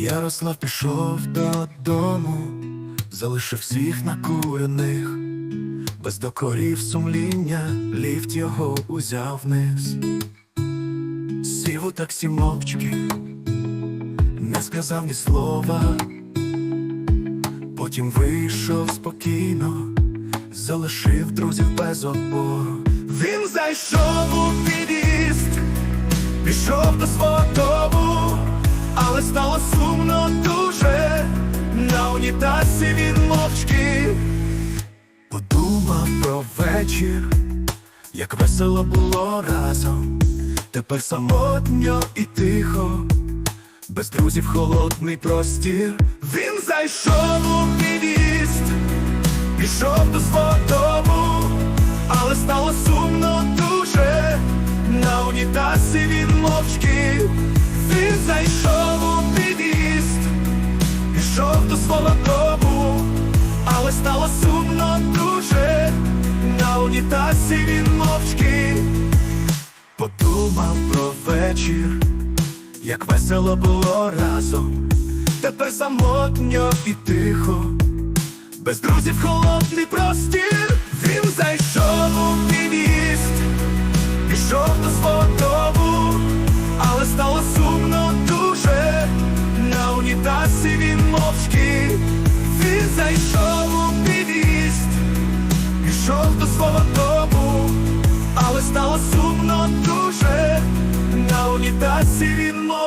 Ярослав пішов додому, залишив всіх накурених, без докорів сумління, ліфт його узяв вниз. Сів у таксі мовчки, не сказав ні слова, потім вийшов спокійно, залишив друзів без опору. Він зайшов у під'їзд, пішов до свого унітазі він мовчки подумав про вечір, як весело було разом. Тепер самотньо і тихо, без друзів холодний простір. Він зайшов у під'їзд, пішов до свого дому, але стало сумно дуже. На унітазі він мовчки, він зайшов до свого дому, але стало сумно дуже. На унітазі він мовчки. Подумав про вечір, як весело було разом, тепер самотньо і тихо, без друзів холодний простір, він зайшов у під'їзд,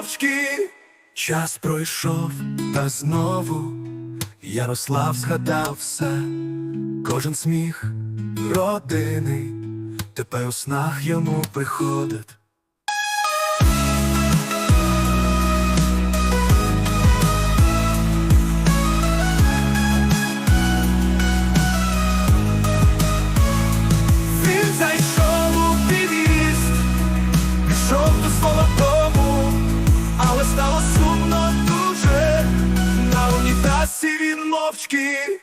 мовчки. Час пройшов, та знову Ярослав згадав все, кожен сміх родини, тепер у снах йому приходить. Мовчки